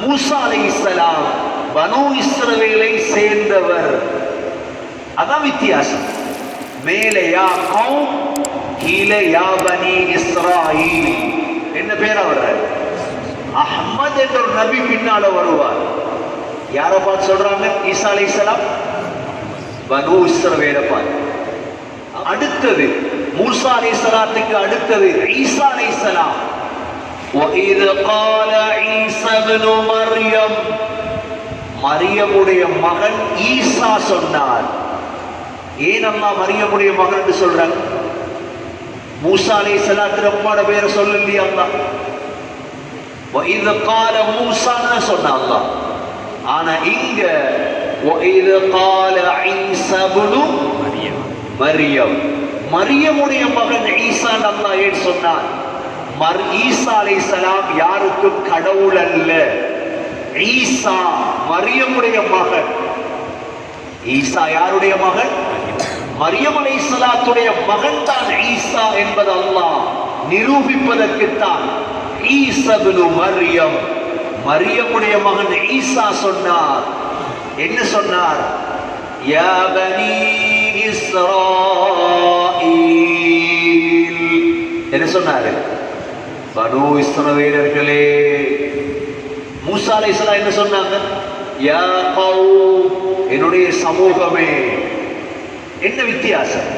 மூசா அலைஹிஸ்ஸலாம் பனு இஸ்ரவேலை சேர்ந்தவர். அதான் வித்தியாசம். மேலே யா கௌம் கீழே யா பனி இஸ்ராயில். என்ன பேர் அவர்? அஹ்மத் என்ற ஒரு நபி பின்னால வருவார். யாரை பார்த்து சொல்றாங்க? ஈசா அலைஹிஸ்ஸலாம் பனு இஸ்ரவேலை பார்த்து. அடுத்தது மூசா அலைஹிஸ்ஸலாத்துக்கு அடுத்தது ஈசா அலைஹிஸ்ஸலாம் وَإِذْ قَالَ عِيسَى ابْنُ مَرْيَمَ மரியமுடைய மகன் ஈசா சொன்னார் ஏன் அம்மா மரியமுடைய மகன் என்று சொல்றாங்க மூசா அலைஹிஸ்ஸலாத்து அம்மாவோட பேரை சொல்லலையா அல்லாஹ் وَإِذْ قَالَ موسى சொன்னா அல்லாஹ் ஆனா இங்க وَإِذْ قَالَ عِيسَى ابْنُ மரியம் மரியமுடைய மகன் ஈசா அல்லாஹ் ஏன் சொன்னார் மர் ஈசா அலைஹிஸ்ஸலாம் யாருக்கும் கடவுள் அல்ல. ஈசா மரியமுடைய மகன். ஈசா யாருடைய மகன்? மரியம் அலைஹிஸ்ஸலாத்துடைய மகன் தான் ஈசா என்பது அல்லாஹ் நிரூபிப்பதற்குத்தான். ஈசபினு மரியம். மரியமுடைய மகன் ஈசா சொன்னார். என்ன சொன்னார்? யா பனி என்ன சொன்னாரு? பனு இஸ்ரவேலர்களே மூசா அலைஹிஸ்ஸலாம் என்ன சொன்னாங்க? யா கௌம் என்னுடைய சமூகமே. என்ன வித்தியாசம்?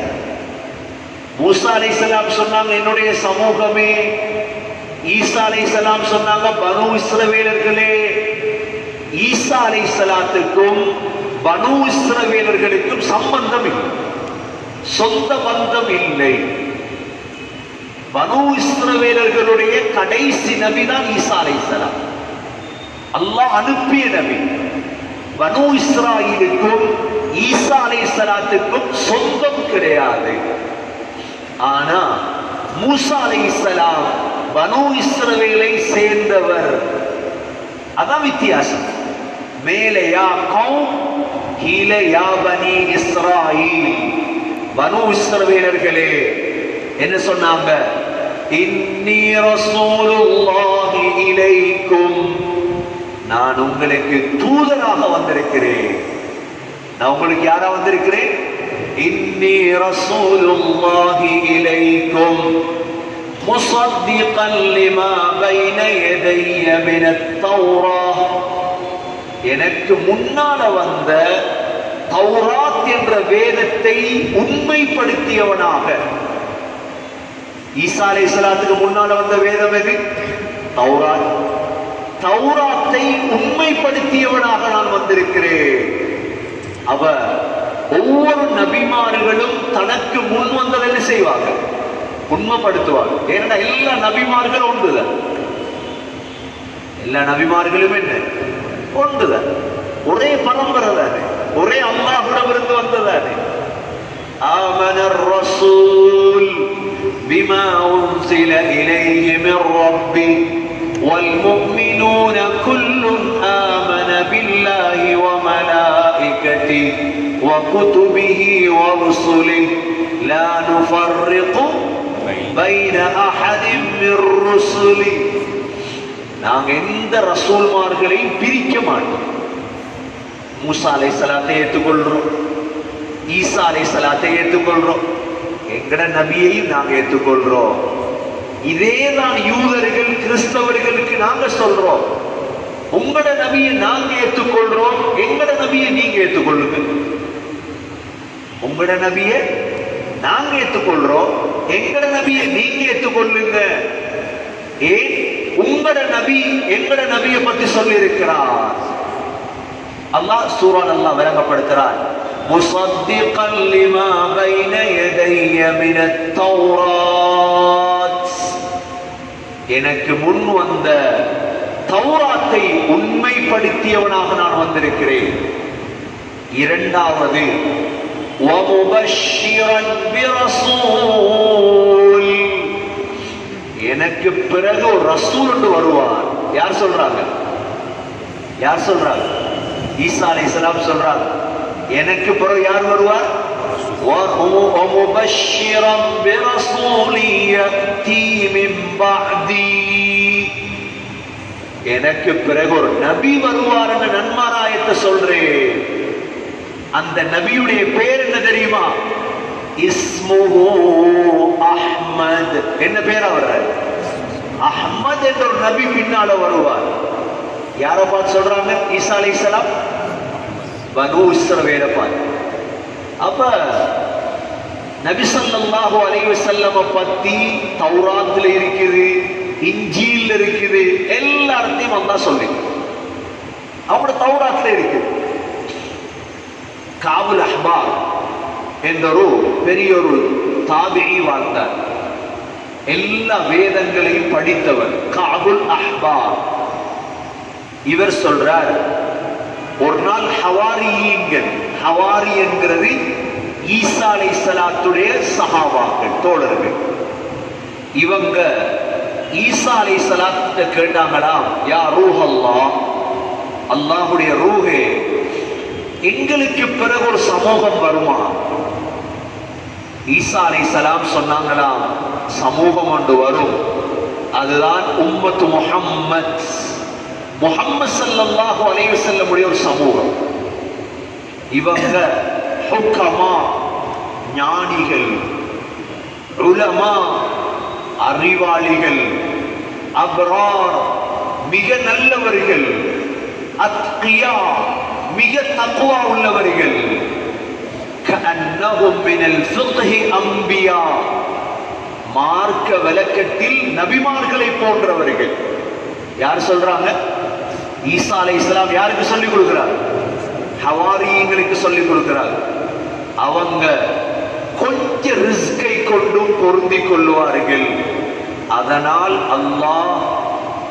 மூசா அலைஹிஸ்ஸலாம் சொன்னாங்க என்னுடைய சமூகமே. ஈசா அலைஹிஸ்ஸலாம் சொன்னாங்க பனு இஸ்ரவேலர்களே ஈசா அலைஹிஸ்ஸலாத்துக்கும் பனு இஸ்ரவேலர்களுக்கும் சம்பந்தம் இல்லை. சொந்த பந்தம் இல்லை. பனு இஸ்ரவேலர்களுடைய கடைசி நபி தான் ஈசா அலைஹிஸ்ஸலாம் அல்லாஹ் அனுப்பிய நபி. பனு இஸ்ராயிலுக்கும் ஈசா அலைஹிஸ்ஸலாத்துக்கும் சொந்தம் கிடையாது. ஆனா மூசா அலைஹிஸ்ஸலாம் பனு இஸ்ரவேலை சேர்ந்தவர். அதான் வித்தியாசம். மேலையா கௌம் கீழையா பனி இஸ்ராயில். பனு இஸ்ரவேலர்களே என்ன சொன்னாங்க? இன்னி ரசூலுல்லாஹி இலைக்கும் நான் உங்களுக்கு தூதராக வந்திருக்கிறேன் நான் உங்களுக்கு யாரா வந்திருக்கிறேன் இன்னி ரசூலுல்லாஹி இலைக்கும் مصدقا لما بين يدي من التوراة எனக்கு முன்னால வந்த தௌராத் என்ற வேதத்தை உண்மைப்படுத்தியவனாக ஈசாலை இஸ்லாத்துக்கு முன்னால் வந்த வேதம் எது? தௌராத். தௌராத்தை உண்மைப்படுத்தியவனாக நான் வந்திருக்கிறேன். அவ ஒவ்வொரு நபிமார்களும் தனக்கு முன் வந்தது என்ன செய்வாங்க? உண்மைப்படுத்துவாங்க. ஏன்னா எல்லா நபிமார்களும் ஒன்றுதான் எல்லா நபிமார்களும் என்ன? ஒன்றுதான் ஒரே பரம்பரை தானே. ஒரே அல்லாஹிடமிருந்து வந்ததானே ஆமனர் ரசூல். بما أنزل إليه من ربه والمؤمنون كل آمن بالله وملائكته وكتبه ورسله لا نفرق بين أحد من رسله நாங்க எந்த ரசூல்மார்களையும் பிரிக்க மாட்டோம் மூசா அலை சலாத்தை ஏற்றுக்கொள்றோம் ஈசா அலை சலாத்தை ஏற்றுக்கொள்றோம் எங்கட நபியையும் நாங்க ஏற்றுக்கொள்றோம் இதே தான் யூதர்கள் கிறிஸ்தவர்களுக்கு நாங்க சொல்றோம். உங்களோட நபியை நாங்க ஏற்றுக்கொள்றோம் எங்கட நபியை நீங்க ஏற்றுக்கொள்ளுங்க உங்களோட நபியை நாங்க ஏற்றுக்கொள்றோம் எங்கட நபியை நீங்க ஏற்றுக்கொள்ளுங்க ஏன்? உங்களோட நபி எங்கட நபியை பத்தி சொல்லி இருக்கிறார் அல்லாஹ் சூரான் அல்லாஹ் விளங்கப்படுத்துறார் مصدقا لما بين يدي من التوراة எனக்கு முன் வந்த தௌராத்தை உண்மைப்படுத்தியவனாக நான் வந்திருக்கிறேன் இரண்டாவது ومبشرا برسول எனக்கு பிறகு ஒரு ரசூல் என்று வருவார் யார் சொல்றாங்க யார் சொல்றாங்க ஈசா அலைஹிஸ்ஸலாம் சொல்றாங்க எனக்கு பிறகு யார் வருவார் ومبشرا برسول يأتي من بعدي எனக்கு பிறகு ஒரு நபி வருவார் என்ற நன்மாராயத்தை சொல்றேன் அந்த நபியுடைய பேர் என்ன தெரியுமா இஸ்முஹு அஹ்மத் என்ன பேர் அவர் அஹ்மத் என்ற ஒரு நபி பின்னால வருவார் யார பார்த்து சொல்றாங்க ஈசா அலைஹிஸ்ஸலாம் பனு இஸ்ரவேல பார்த்து அப்ப நபிசல்லாஹு ஸல்லல்லாஹு அலைஹி பத்தி தௌராத்துல இருக்குது இஞ்சியில் இருக்குது எல்லாத்தையும் வந்தா சொல்லி அவங்களோட தௌராத்தில் இருக்குது காபுல் அஹ்பார் என்ற ஒரு பெரிய ஒரு தாபியை வாழ்ந்தார் எல்லா வேதங்களையும் படித்தவர் காபுல் அஹ்பார் இவர் சொல்றார் ஒரு நாள் ஹவாரியீங்கள் ஹவாரி என்கிறது ஈசா அலை சலாத்துடைய சகாவாக்கள் தோழர்கள். இவங்க ஈசா அலை சலாத்த கேட்டாங்களாம் யா ரூஹ் அல்லா அல்லாஹுடைய ரூஹே எங்களுக்கு பிறகு ஒரு சமூகம் வருமா? ஈசா அலை சலாம் சொன்னாங்களாம் சமூகம் ஒன்று வரும். அதுதான் உம்மத்து முஹம்மத் முகம்மது சல்லாஹூ அலைய செல்லமுடைய ஒரு சமூகம். இவங்க ஹுக்கமா ஞானிகள் உலமா அறிவாளிகள் அப்ரார் மிக நல்லவர்கள் அத்கியா மிக தக்குவா உள்ளவர்கள். அம்பியா. மார்க்க விளக்கத்தில் நபிமார்களை போன்றவர்கள். யார் சொல்றாங்க? ஈசா அலை இஸ்லாம் யாருக்கு சொல்லிக் கொடுக்கிறார்? ஹவாரியங்களுக்கு சொல்லிக் கொடுக்கிறார். அவங்க கொஞ்ச ரிஸ்கை கொண்டும் பொருந்தி கொள்வார்கள் அதனால் அல்லாஹ்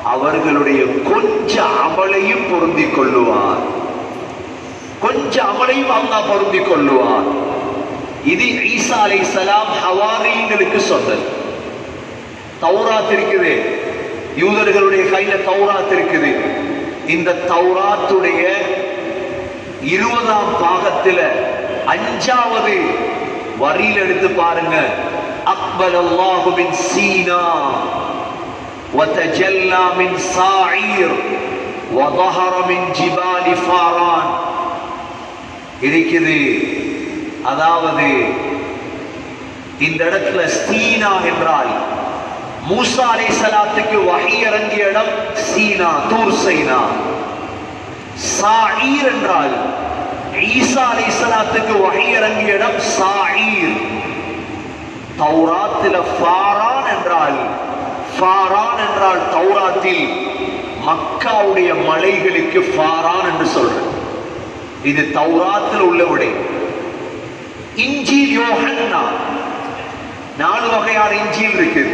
அவர்களுடைய கொஞ்ச அமலையும் பொருந்தி கொள்ளுவார். கொஞ்ச அமலையும் அல்லாஹ் பொருந்தி கொள்ளுவார். இது ஈசா அலை சலாம் ஹவாரியங்களுக்கு சொன்னது. தௌராத் இருக்குது. யூதர்களுடைய கையில தௌராத் இருக்குது. இந்த தௌராத்துடைய இருபதாம் பாகத்துல அஞ்சாவது வரியில் எடுத்து பாருங்க அக்பல் அல்லாஹு மின் சீனா وتجلى من صاعير وظهر من جبال فاران இருக்குது அதாவது இந்த இடத்துல சீனா என்றால் மூசா அலை சலாத்துக்கு வகை இறங்கிய இடம் சீனா தூர் சைனா. சாயீர் என்றால் ஈசா அலை சலாத்துக்கு வகை இறங்கிய இடம் சாயீர். தௌராத்தில் ஃபாரான் என்றால் ஃபாரான் என்றால் தௌராத்தில் மக்காவுடைய மலைகளுக்கு ஃபாரான் என்று சொல்றேன் இது தௌராத்தில் உள்ள விடை. இஞ்சில் யோகன்னா நாலு வகையான இஞ்சியில் இருக்குது.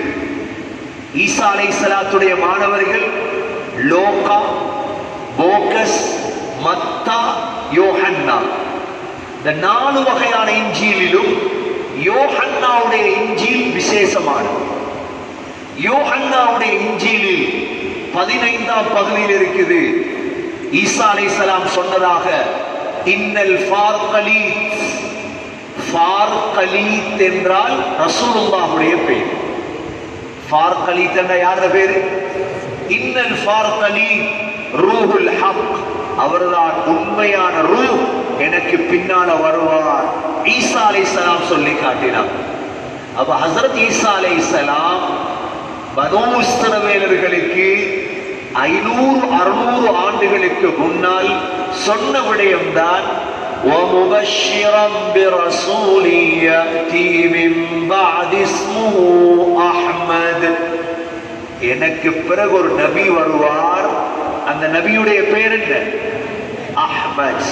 ஈசா அலை சலாத்துடைய மாணவர்கள் லோகா போகஸ் மத்தா யோஹன்னா. இந்த நாலு வகையான இஞ்சியிலும் யோஹன்னாவுடைய இஞ்சில் விசேஷமானது. யோஹன்னாவுடைய இஞ்சியிலில் பதினைந்தாம் பகுதியில் இருக்குது. ஈசா அலைஹிஸ்ஸலாம் சொன்னதாக இன்னல் ஃபார்கலீத். ஃபார்கலீத் என்றால் ரசூலுல்லாஹுடைய பெயர் ஃபார்கலீத் என்ற யாரோட பேரு? இன்னல் அலி ரூஹுல் ஹக். அவர்தான் உண்மையான ரூ எனக்கு பின்னால வருவார். ஈசா அலைஹிஸ்ஸலாம் சொல்லி காட்டினார். அப்ப ஹசரத் ஈசா அலைஹிஸ்ஸலாம் சலாம் பதோமுஸ்தரவேலர்களுக்கு ஐநூறு அறுநூறு ஆண்டுகளுக்கு முன்னால் சொன்ன விடயம்தான் ومبشرا برسول يأتي من بعد اسمه أحمد எனக்கு பிறகு ஒரு நபி வருவார் அந்த நபியுடைய பேர் என்ன அஹ்மத்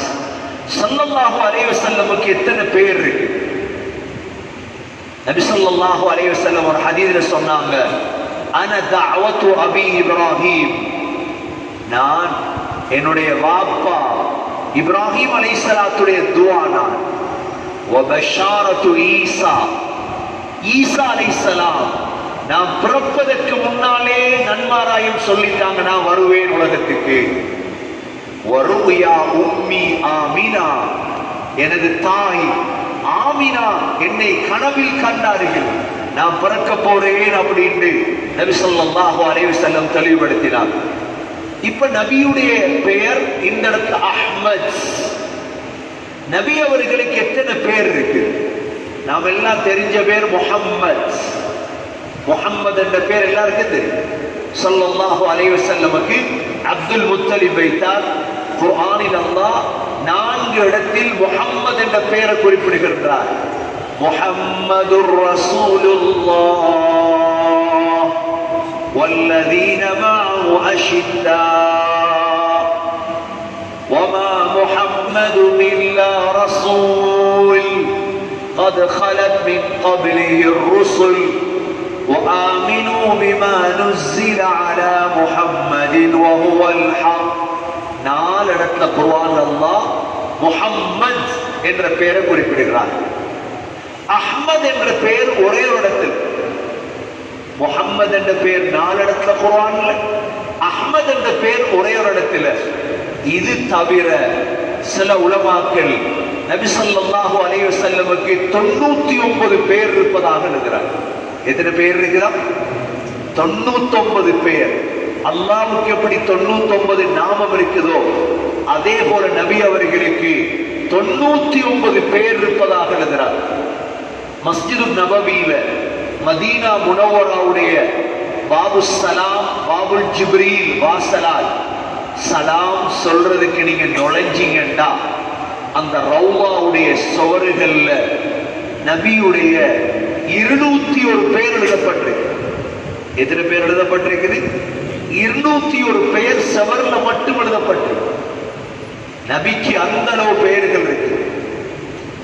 ஸல்லல்லாஹு அலைஹி வஸல்லமுக்கு எத்தனை பேர் இருக்கு நபி ஸல்லல்லாஹு அலைஹி வஸல்லம் ஒரு ஹதீஸ்ல சொன்னாங்க அன தஅவத்து அபி இப்ராஹிம் நான் என்னுடைய வாப்பா இப்ராஹிம் அலைஹிஸ்ஸலாத்துடைய துஆ நான் வபஷாரத்து ஈசா. ஈசா அலைஹிஸ்ஸலாம் நான் பிறப்பதற்கு முன்னாலே நன்மாராயம் சொல்லிட்டாங்க நான் வருவேன் உலகத்துக்கு. வருவையா உம்மி ஆமினா. எனது தாய் ஆமினா என்னை கனவில் கண்டார்கள். நான் பிறக்க போறேன் அப்படின்னு நபி ஸல்லல்லாஹு அலைவு செல்லம் தெளிவுபடுத்தினார். இப்ப நபியுடைய பெயர் இந்த இடத்துல அஹ்மத். நபி அவர்களுக்கு எத்தனை பேர் இருக்கு? நாம் எல்லாம் தெரிஞ்ச பேர் முஹம்மத். முகம்மது என்ற பேர் எல்லாருக்கும் தெரியும். சொல்லல்லாஹு அலைஹி அப்துல் முத்தலிப் வைத்தார். குர்ஆனில் அல்லாஹ் நான்கு இடத்தில் முகம்மது என்ற பெயரை குறிப்பிடுகின்றார். முகம்மது ரசூலுல்லாஹ். والذين معه أشداء وما محمد إلا رسول قد خلت من قبله الرسل وآمنوا بما نزل على محمد وهو الحق நாலு இடத்துல குர்ஆன் அல்லாஹ் முஹம்மத் என்ற பெயரை குறிப்பிடுகிறார் அஹ்மத் என்ற பெயர் ஒரே ஒரு இடத்தில் முகம்மது என்ற பேர் நாலு இடத்துல குர்ஆன்ல அஹ்மத் என்ற பேர் ஒரே ஒரு இடத்துல. இது தவிர சில உலமாக்கள் நபி சொல்லாஹு அலைய வஸல்லமுக்கு தொண்ணூத்தி ஒன்பது பேர் இருப்பதாக இருக்கிறார் எத்தனை பேர் இருக்கிறார்? தொண்ணூத்தி ஒன்பது பேர். அல்லாவுக்கு எப்படி தொண்ணூத்தி ஒன்பது நாமம் இருக்குதோ அதே போல நபி அவர்களுக்கு தொண்ணூத்தி ஒன்பது பேர் இருப்பதாக எழுதுகிறார். மஸ்ஜிது நபவியில மதீனா முனவராவுடைய பாபு சலாம் பாபுல் ஜிப்ரீல் வாசலால் சலாம் சொல்றதுக்கு நீங்க நுழைஞ்சீங்கண்டா. அந்த ரவுமாவுடைய சுவறுகள்ல நபியுடைய இருநூத்தி ஒரு பெயர் எழுதப்பட்டிருக்கு எத்தனை பேர் எழுதப்பட்டிருக்குது? இருநூத்தி ஒரு பெயர் செவர்ல மட்டும் எழுதப்பட்டிருக்கு நபிக்கு அந்த அளவு பெயர்கள் இருக்கு.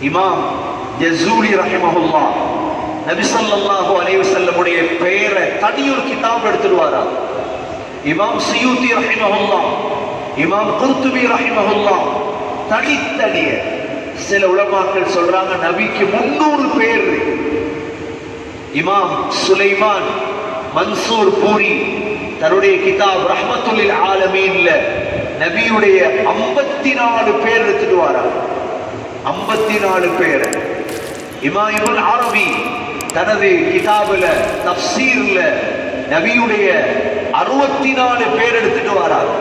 இமாம் ஜசூலி ரஹிமஹுல்லா நபிசல்லாஹோ ஸல்லல்லாஹு அலைஹி பெயரை தனியொரு கிதாப் எடுத்துடுவாரா? இமாம் சியூத்தி ரஹிமஹுல்லாம் இமாம் குர்துபி ரஹிமஹுல்லாம் தனித்தனிய சில உலமாக்கள் சொல்றாங்க நபிக்கு முன்னூறு பேர். இமாம் சுலைமான் மன்சூர் பூரி தன்னுடைய கிதாப் ரஹமத்துல்லில் ஆலமீன்ல நபியுடைய ஐம்பத்தி நாலு பேர் எடுத்துட்டு வாரா ஐம்பத்தி நாலு பேர் இமாயிபுல் அரபி தனது கிதாபுல தப்சீர்ல நபியுடைய அறுபத்தி நாலு பேர் எடுத்துட்டு வரார்